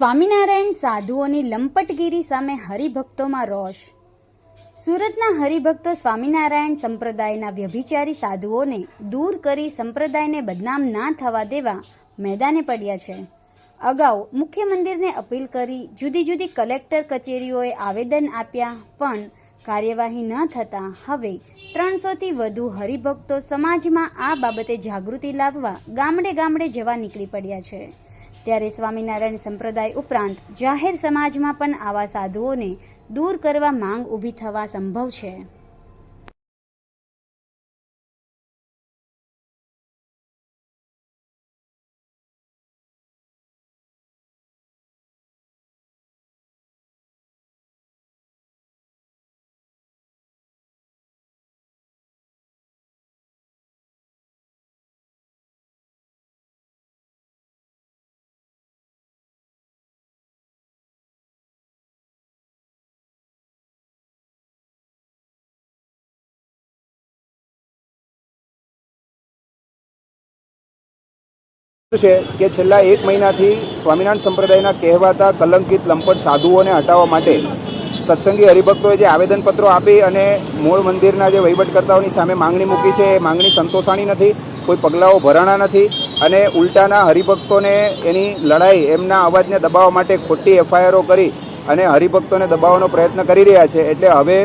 સ્વામિનારાયણ સાધુઓની લંપટગીરી સામે હરિભક્તોમાં રોષ. સુરતના હરિભક્તો સ્વામિનારાયણ સંપ્રદાયના વ્યભિચારી સાધુઓને દૂર કરી સંપ્રદાયને બદનામ ના થવા દેવા મેદાને પડ્યા છે. અગાઉ મુખ્ય મંદિરને અપીલ કરી જુદી જુદી કલેક્ટર કચેરીઓએ આવેદન આપ્યા, પણ કાર્યવાહી ન થતાં હવે ત્રણસોથી વધુ હરિભક્તો સમાજમાં આ બાબતે જાગૃતિ લાવવા ગામડે ગામડે જવા નીકળી પડ્યા છે. ત્યારે સ્વામિનારાયણ સંપ્રદાય ઉપરાંત જાહેર સમાજમાં પણ આવા સાધુઓને દૂર કરવા માંગ ઊભી થવા સંભવ છે. છે કે છેલ્લા એક મહિનાથી સ્વામિનારાયણ સંપ્રદાયના કહેવાતા કલંકિત લંપટ સાધુઓને હટાવવા માટે સત્સંગી હરિભક્તોએ જે આવેદનપત્રો આપી અને મૂળ મંદિરના જે વહીવટકર્તાઓની સામે માંગણી મૂકી છે, એ માંગણી સંતોષાણી નથી, કોઈ પગલાઓ ભરાણા નથી અને ઉલટાના હરિભક્તોને એની લડાઈ, એમના અવાજને દબાવવા માટે ખોટી એફઆઈઆરો કરી અને હરિભક્તોને દબાવવાનો પ્રયત્ન કરી રહ્યા છે. એટલે હવે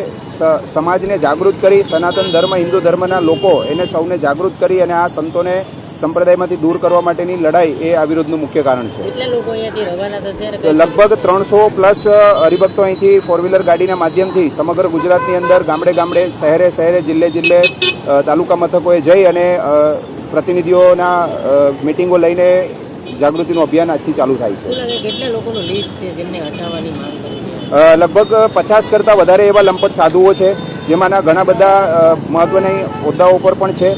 સમાજને જાગૃત કરી, સનાતન ધર્મ, હિન્દુ ધર્મના લોકો એને સૌને જાગૃત કરી અને આ સંતોને સંપ્રદાયમાંથી દૂર કરવા માટેની લડાઈ એ આ વિરોધનું મુખ્ય કારણ છે. લગભગ ત્રણસો પ્લસ હરિભક્તો અહીંથી ફોર વ્હીલર ગાડીના માધ્યમથી સમગ્ર ગુજરાતની અંદર ગામડે ગામડે શહેરે શહેરે જિલ્લે જિલ્લે તાલુકા મથકોએ જઈ અને પ્રતિનિધિઓના મિટિંગો લઈને જાગૃતિનું અભિયાન આજથી ચાલુ થાય છે. લગભગ પચાસ કરતાં વધારે એવા લંપટ સાધુઓ છે જેમાંના ઘણા બધા મહત્વની હોદ્દાઓ પર પણ છે.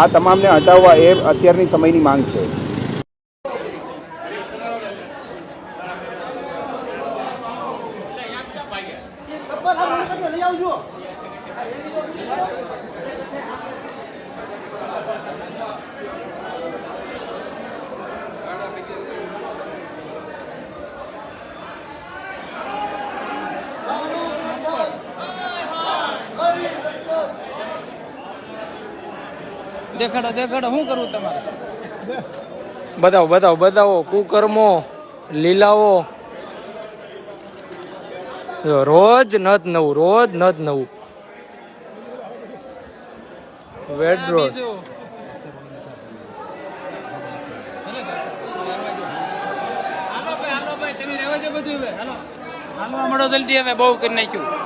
આ તમામને હટાવવા એ અત્યારની સમયની માંગ છે. દેખાડો દેખાડો શું કરવું તમારે? બતાવો બતાવો બતાવો. કુકર્મો લીલાઓ. રોજ નત નવું રોજ નત નવું. વેડ રોજ હાલો જલ્દી હવે બહુ કરી નાખ્યું.